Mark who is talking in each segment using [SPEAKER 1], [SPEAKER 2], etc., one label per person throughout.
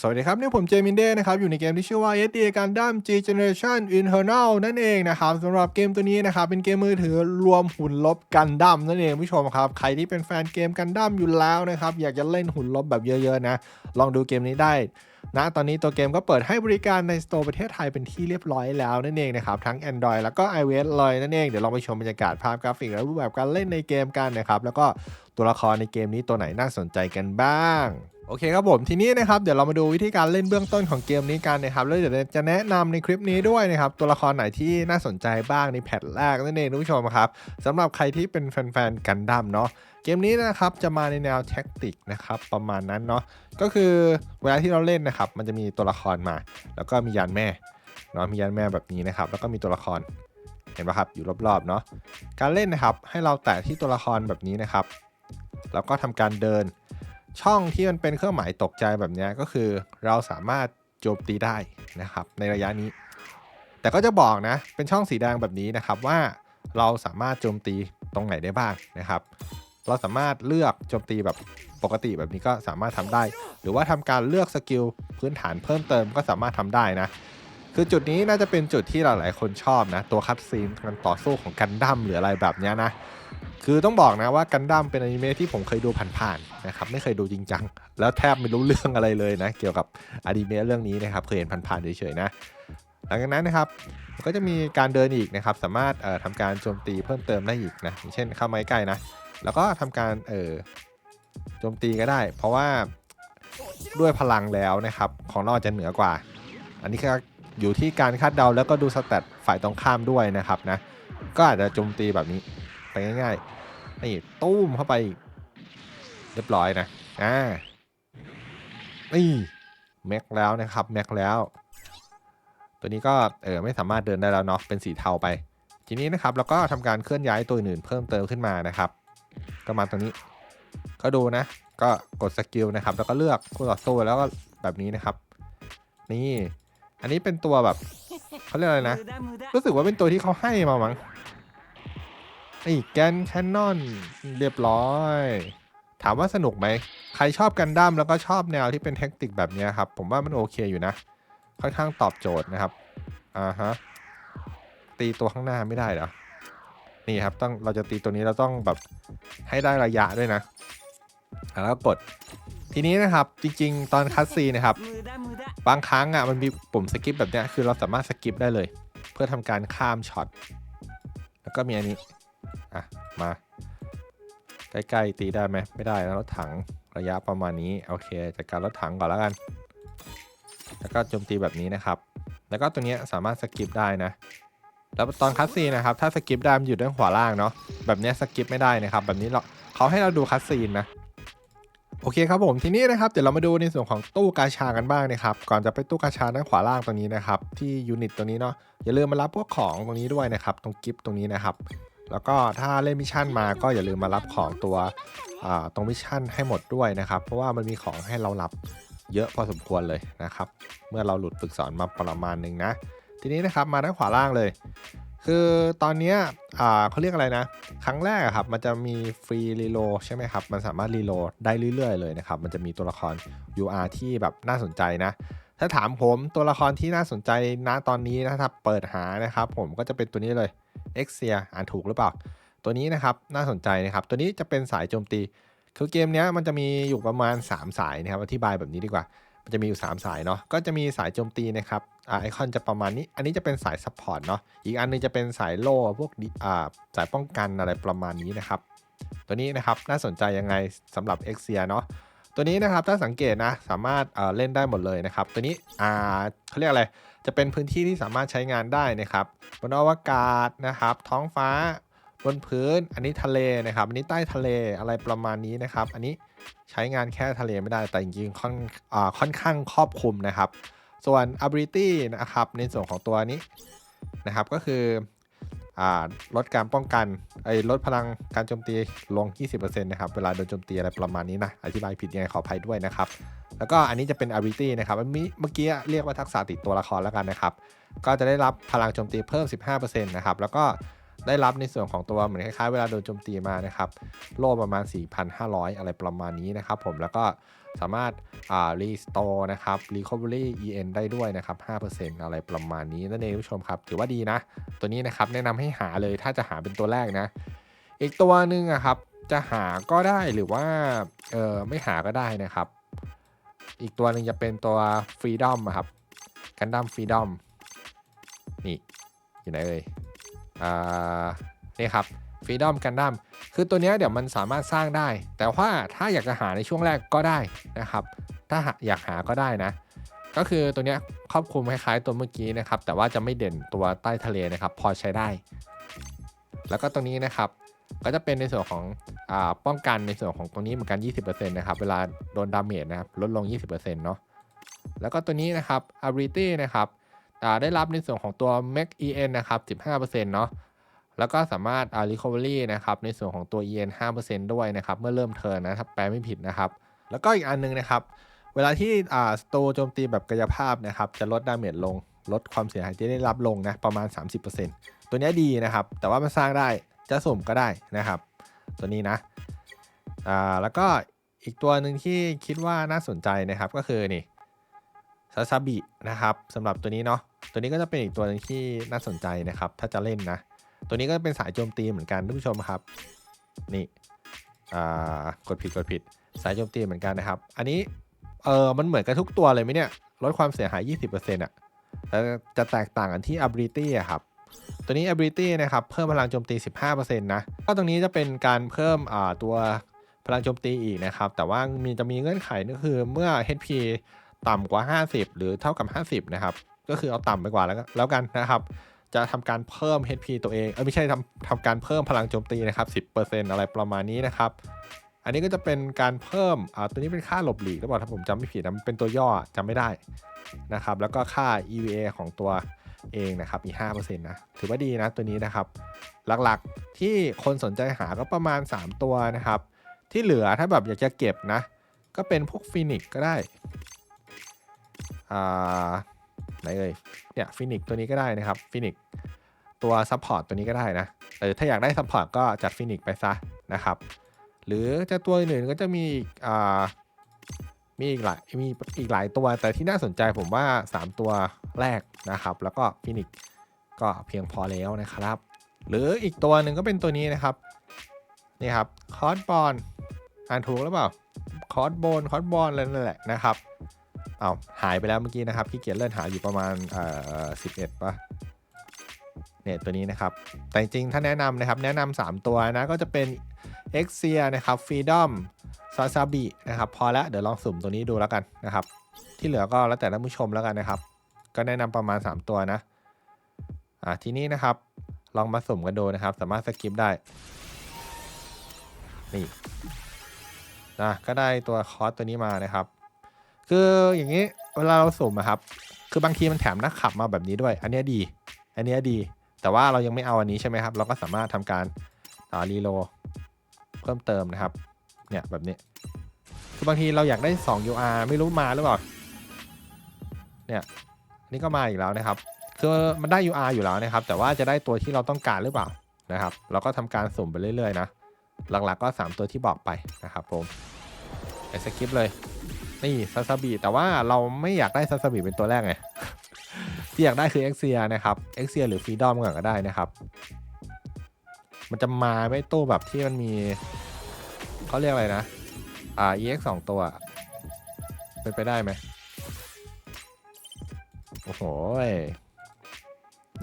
[SPEAKER 1] สวัสดีครับ นี่ผมเจมินเดนะครับ อยู่ในเกมที่ชื่อว่า SD Gundam G Generation Internal นั่นเองนะครับสำหรับเกมตัวนี้นะครับ เป็นเกมมือถือรวมหุ่นลบกันดั้มนั่นเองผู้ชมครับ ใครที่เป็นแฟนเกมกันดั้มอยู่แล้วนะครับ อยากจะเล่นหุ่นลบแบบเยอะๆนะ ลองดูเกมนี้ได้นะตอนนี้ตัวเกมก็เปิดให้บริการในสโตร์ประเทศไทยเป็นที่เรียบร้อยแล้วนั่นเองนะครับ ทั้ง Android แล้วก็ iOS เลยนั่นเอง เดี๋ยวลองไปชมบรรยากาศภาพกราฟิกและรูปแบบการเล่นในเกมกันนะครับ แล้วก็ ตัวละครในเกมนี้ตัวไหนน่าสนใจกันบ้างโอเคครับผมทีนี้นะครับเดี๋ยวเรามาดูวิธีการเล่นเบื้องต้นของเกมนี้กันนะครับแล้วเดี๋ยวจะแนะนำในคลิปนี้ด้วยนะครับตัวละครไหนที่น่าสนใจบ้างในแพทแรกนั่นเองทุกผู้ชมครับสำหรับใครที่เป็นแฟนๆกันดั้มเนาะเกมนี้นะครับจะมาในแนวแท็กติกนะครับประมาณนั้นเนาะก็คือเวลาที่เราเล่นนะครับมันจะมีตัวละครมา แล้วก็มียานแม่เนาะมียานแม่แบบนี้นะครับแล้วก็มีตัวละครเห็นปะครับอยู่รอบๆเนาะการเล่นนะครับให้เราแตะที่ตัวละครแบบนี้นะครับ แล้วก็ทำการเดิน ช่องที่มันเป็นเครื่องหมายตกใจแบบนี้ก็คือ เราสามารถโจมตีได้นะครับ ในระยะนี้ แต่ก็จะบอกนะ เป็นช่องสีแดงแบบนี้นะครับว่าเราสามารถโจมตีตรงไหนได้บ้างนะครับ เราสามารถเลือกโจมตีแบบปกติแบบนี้ก็สามารถทำได้ หรือว่าทำการเลือกสกิลพื้นฐานเพิ่มเติมก็สามารถทำได้นะ คือจุดนี้น่าจะเป็นจุดที่หลายๆคนชอบนะ ตัวคัตซีนการต่อสู้ของกันดั้มหรืออะไรแบบนี้นะ คือต้องบอกนะว่ากันดั้มเป็นอนิเมะที่ผมเคยดูผ่านๆนะครับไม่เคยดูจริงจังแล้วแทบไม่รู้เรื่องอะไรเลยนะ เกี่ยวกับอนิเมะเรื่องนี้นะครับเคยเห็นผ่านๆเฉยๆนะหลังจากนั้นนะครับก็จะมีการเดินอีกนะครับ สามารถเอ่อทำการโจมตีเพิ่มเติมได้อีกนะอย่างเช่นเข้ามาใกล้นะแล้วก็ทำการเอ่อโจมตีก็ได้ เพราะว่าด้วยพลังแล้วนะครับ ของเราจะเหนือกว่า อันนี้ก็อยู่ที่การคาดเดาแล้วก็ดูสแตทฝ่ายตรงข้ามด้วยนะครับนะก็อาจจะโจมตีแบบนี้ ไปง่ายๆนี่ตุ้มเข้าไป เรียบร้อยนะอ่านี่แม็กแล้วนะครับแม็กแล้ว ตัวนี้ก็เออไม่สามารถเดินได้แล้วเนาะเป็นสีเทาไป ทีนี้นะครับเราก็ทำการเคลื่อนย้ายตัวอื่นเพิ่มเติมขึ้นมานะครับ ก็มาตรงนี้ ก็ดูนะ ก็กดสกิลนะครับ แล้วก็เลือกคู่ต่อสู้แล้วก็แบบนี้นะครับ นี่ อันนี้เป็นตัวแบบเขาเรียกอะไรนะ รู้สึกว่าเป็นตัวที่เขาให้มามั้ง นี่แกนแคนนอนเรียบร้อย ถามว่าสนุกไหม ใครชอบกันดั้มแล้วก็ชอบแนวที่เป็นแท็กติกแบบนี้ครับ ผมว่ามันโอเคอยู่นะ ค่อนข้างตอบโจทย์นะครับ อ่าฮะ ตีตัวข้างหน้าไม่ได้เหรอ นี่ครับต้องเราจะตีตัวนี้เราต้องแบบให้ได้ระยะด้วยนะ แล้วกด ทีนี้นะครับจริง ๆ ตอนคัสซีนะครับ บางครั้งอะมันมีปุ่มสกิปแบบนี้คือเราสามารถสกิปได้เลย เพื่อทำการข้ามช็อต แล้วก็มีอันนี้ อะ มา ใกล้ๆตีได้ไหมไม่ได้นะรถถังระยะประมาณนี้ โอเคจัดการรถถังก่อนแล้วกัน แล้วก็โจมตีแบบนี้นะครับ แล้วก็ตัวนี้สามารถสกิปได้นะ แล้วตอนคัสซีนะครับ ถ้าสกิปได้มันอยู่ด้านขวาล่างเนาะ แบบนี้สกิปไม่ได้นะครับ แบบนี้เราเขาให้เราดูคัสซีนนะโอเคครับผมทีนี้นะครับเดี๋ยวเรามาดูในส่วนของตู้กาชากันบ้างนะครับก่อนจะไปตู้กาชาด้านขวาล่างตรงนี้นะครับที่ยูนิตตัวนี้เนาะอย่าลืมมารับพวกของตรงนี้ด้วยนะครับตรงกิฟต์ตรงนี้นะครับ แล้วก็ถ้าเล่นมิชชั่นมาก็อย่าลืมมารับของตัวตรงมิชชั่นให้หมดด้วยนะครับ เพราะว่ามันมีของให้เรารับเยอะพอสมควรเลยนะครับ เมื่อเราหลุดฝึกสอนมาประมาณหนึ่งนะ ทีนี้นะครับมาด้านขวาล่างเลย คือตอนนี้เขาเรียกอะไรนะ ครั้งแรกครับมันจะมีฟรีรีโลใช่ไหมครับ มันสามารถรีโลได้เรื่อยๆเลยนะครับ มันจะมีตัวละคร UR ที่แบบน่าสนใจนะ ถ้าถามผมตัวละครที่น่าสนใจณตอนนี้นะครับเปิดหานะครับผมก็จะเป็นตัวนี้เลย e x i a อ่านถูกหรือเปล่า ตัวนี้นะครับน่าสนใจนะครับ ตัวนี้จะเป็นสายโจมตี คือเกมนี้มันจะมีอยู่ประมาณ 3 สายนะครับอธิบายแบบนี้ดีกว่า มันจะมีอยู่ 3 สายเนาะก็จะมีสายโจมตีนะครับอไอคอนจะประมาณนี้ อันนี้จะเป็นสายซัพพอร์ตเนาะอีกอันหนึงจะเป็นสายโล่พวกอ่าสายป้องกันอะไรประมาณนี้นะครับ ตัวนี้นะครับน่าสนใจยังไงสำหรับ e x i a เนาะ ตัวนี้นะครับถ้าสังเกตนะสามารถเอ่อเล่นได้หมดเลยนะครับ ตัวนี้อ่าเขาเรียกอะไรจะเป็นพื้นที่ที่สามารถใช้งานได้นะครับบนอวกาศนะครับ ท้องฟ้าบนพื้น อันนี้ทะเลนะครับอันนี้ใต้ทะเลอะไรประมาณนี้นะครับ อันนี้ใช้งานแค่ทะเลไม่ได้แต่จริงๆค่อนอค่อนข้างครอบคลุมนะครับ ส่วน ability นะครับในส่วนของตัวนี้นะครับก็คือ ลดการป้องกันไอ้ลดพลังการโจมตีลง 20%นะครับ เวลาโดนโจมตีอะไรประมาณนี้นะ อธิบายผิดยังไงขออภัยด้วยนะครับ แล้วก็อันนี้จะเป็น ability นะครับอันมีเมื่อกี้เรียกว่าทักษะติดตัวละครแล้วกันนะครับ ก็จะได้รับพลังโจมตีเพิ่ม 15%นะครับ แล้วก็ได้รับในส่วนของตัวเหมือนคล้ายๆเวลาโดนโจมตีมานะครับ โล่ประมาณ 4,500 อะไรประมาณนี้นะครับผม แล้วก็ สามารถอ่า restore นะครับ recovery en ได้ด้วยนะครับ 5%อะไรประมาณนี้นั่นเองผู้ชมครับ ถือว่าดีนะ ตัวนี้นะครับแนะนำให้หาเลยถ้าจะหาเป็นตัวแรกนะ อีกตัวหนึ่งอะครับจะหาก็ได้หรือว่าเออไม่หาก็ได้นะครับ อีกตัวหนึ่งจะเป็นตัว Freedom อะครับกันดั้ม Freedom นี่อยู่ไหนเอ่ยอ่านี่ครับ Freedom กันดั้ม คือตัวนี้เดี๋ยวมันสามารถสร้างได้ แต่ว่าถ้าอยากจะหาในช่วงแรกก็ได้นะครับ ถ้าอยากหาก็ได้นะ ก็คือตัวนี้ครอบคลุมคล้ายๆตัวเมื่อกี้นะครับ แต่ว่าจะไม่เด่นตัวใต้ทะเลนะครับ พอใช้ได้ แล้วก็ตรงนี้นะครับ ก็จะเป็นในส่วนของอป้องกันในส่วนของตรงนี้เหมือนกัน 20%นะครับ เวลาโดนดาเมจนะครับลดลง 20%เนาะ แล้วก็ตัวนี้นะครับ ability นะครับได้รับในส่วนของตัว max en นะครับ 15%เนาะ แล้วก็สามารถอา recovery นะครับในส่วนของตัว en 5%ด้วยนะครับเมื่อเริ่มเทิร์นนะถ้าแปลไม่ผิดนะครับ แล้วก็อีกอันหนึงนะครับ เวลาที่อ่าสโตโจมตีแบบกายภาพนะครับจะลดดาเมจลง ลดความเสียหายที่ได้รับลงนะประมาณ 30%ตัวนี้ดีนะครับ แต่ว่ามันสร้างได้จะสุมก็ได้นะครับ ตัวนี้นะอ่าแล้วก็อีกตัวหนึ่งที่คิดว่าน่าสนใจนะครับก็คือนี่ซาซาบินะครับสำหรับตัวนี้เนาะตัวนี้ก็จะเป็นอีกตัวหนึงที่น่าสนใจนะครับ ถ้าจะเล่นนะ ตัวนี้ก็เป็นสายโจมตีเหมือนกันท่านผู้ชมครับ นี่กดผิดกดผิด สายโจมตีเหมือนกันนะครับ อันนี้เออมันเหมือนกันทุกตัวเลยไหมเนี่ย ลดความเสียหาย 20%อะแต่จะแตกต่างกันที่ ability อะครับ ตัวนี้ ability นะครับ เพิ่มพลังโจมตี 15%นะก็ตรงนี้จะเป็นการเพิ่มตัวพลังโจมตีอีกนะครับ แต่ว่ามีจะมีเงื่อนไขก็คือเมื่อ HP ต่ำกว่า 50 หรือเท่ากับ 50 นะครับ ก็คือเอาต่ำไปกว่าแล้วก็แล้วกันนะครับ จะทำการเพิ่ม HP ตัวเองเออไม่ใช่ทำทำการเพิ่มพลังโจมตีนะครับ 10%อะไรประมาณนี้นะครับ อันนี้ก็จะเป็นการเพิ่มอ่าตัวนี้เป็นค่าหลบหลีกหรือเปล่าถ้าผมจำไม่ผิดนะเป็นตัวย่อจำไม่ได้นะครับ แล้วก็ค่า EVA ของตัวเองนะครับอี5%นะถือว่าดีนะตัวนี้นะครับ หลักๆที่คนสนใจหาก็ประมาณ 3 ตัวนะครับ ที่เหลือถ้าแบบอยากจะเก็บนะ ก็เป็นพวกฟินิกก็ได้อ่า ไหนเอ่ยเนี่ยฟินิกตัวนี้ก็ได้นะครับฟินิกตัวซัพพอร์ตตัวนี้ก็ได้นะเออถ้าอยากได้ซัพพอร์ตก็จัดฟินิกไปซะนะครับ หรือจะตัวอื่นก็จะมีอีกอ่ามีอีกหลายมีอีกหลายตัวแต่ที่น่าสนใจผมว่า 3 ตัวแรกนะครับ แล้วก็ฟินิกก็เพียงพอแล้วนะครับ หรืออีกตัวหนึ่งก็เป็นตัวนี้นะครับนี่ครับคอร์สบอลอ่านถูกหรือเปล่าคอร์สบอลคอร์สบอลอะไรนั่นแหละนะครับ เอาหายไปแล้วเมื่อกี้นะครับขี้เกียจเลื่อนหาอยู่ประมาณเอ่อสิบเอ็ดปะเนี่ยตัวนี้นะครับ แต่จริงๆ ถ้าแนะนำนะครับ แนะนำสามตัวนะ ก็จะเป็น e x i a นะครับ Freedom ซาซาบินะครับ พอแล้วเดี๋ยวลองสุ่มตัวนี้ดูแล้วกันนะครับ ที่เหลือก็แล้วแต่ท่านผู้ชมแล้วกันนะครับ ก็แนะนำประมาณ 3 ตัวนะ อ่าทีนี้นะครับ ลองมาสุ่มกันดูนะครับ สามารถสกิปได้ นี่นะก็ได้ตัวคอร์สตัวนี้มานะครับ คืออย่างนี้เวลาเราสุ่มอะครับ คือบางทีมันแถมนักขับมาแบบนี้ด้วย อันเนี้ยดี อันเนี้ยดี แต่ว่าเรายังไม่เอาอันนี้ใช่ไหมครับ เราก็สามารถทำการรีโลเพิ่มเติมนะครับ เนี่ยแบบนี้ คือบางทีเราอยากได้ 2 UR ไม่รู้มาหรือเปล่า เนี่ยนนี่ก็มาอีกแล้วนะครับ คือมันได้ UR อยู่แล้วนะครับ แต่ว่าจะได้ตัวที่เราต้องการหรือเปล่านะครับ เราก็ทำการสุ่มไปเรื่อยๆนะ หลักๆก็ 3 ตัวที่บอกไปนะครับผมไอสกิปเลย นี่ซาซาบิแต่ว่าเราไม่อยากได้ซาซาบิเป็นตัวแรกไง ที่อยากได้คือเอ็กเซียนะครับเอ็กเซียหรือฟรีดอมก่อนก็ได้นะครับ มันจะมาไม่ตู้แบบที่มันมีเขาเรียกอะไรนะ อ่า EX สองตัว เป็นไปได้ไหมโอ้โห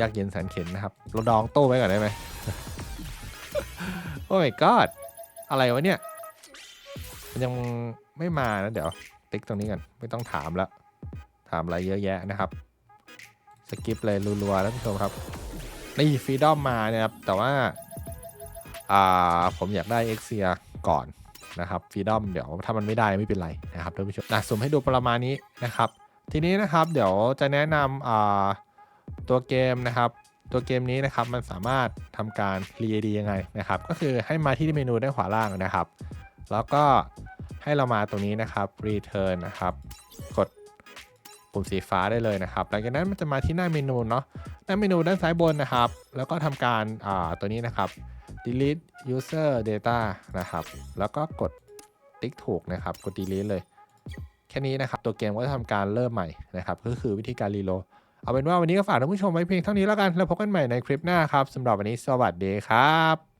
[SPEAKER 1] ยากเย็นแสนเข็นนะครับ เราดองตู้ไว้ก่อนได้ไหมโอ้ my god อะไรวะเนี่ย มันยังไม่มานะเดี๋ยว ติ๊กตรงนี้กันไม่ต้องถามแล้วถามอะไรเยอะแยะนะครับสกิปเลยรัวๆแล้วผู้ชมครับนี่ฟรีดอมมาเนี่ยครับแต่ว่าอ่าผมอยากได้เอ็กเซียก่อนนะครับฟรีดอมเดี๋ยวถ้ามันไม่ได้ไม่เป็นไรนะครับท่านผู้ชมนะสุ่มให้ดูประมาณนี้นะครับ ทีนี้นะครับเดี๋ยวจะแนะนำอ่าตัวเกมนะครับ ตัวเกมนี้นะครับมันสามารถทำการรีเอดียังไงนะครับ ก็คือให้มาที่เมนูด้านขวาล่างนะครับ แล้วก็ ให้เรามาตรงนี้นะครับ return นะครับ กดปุ่มสีฟ้าได้เลยนะครับ หลังจากนั้นมันจะมาที่หน้าเมนูเนาะ หน้าเมนูด้านซ้ายบนนะครับ แล้วก็ทำการอ่าตัวนี้นะครับ delete user data นะครับ แล้วก็กดติ๊กถูกนะครับ กด delete เลย แค่นี้นะครับ ตัวเกมก็จะทำการเริ่มใหม่นะครับ ก็คือวิธีการรีโหลด เอาเป็นว่าวันนี้ก็ฝากท่านผู้ชมไว้เพียงเท่านี้แล้วกัน แล้วพบกันใหม่ในคลิปหน้าครับสำหรับวันนี้สวัสดีครับ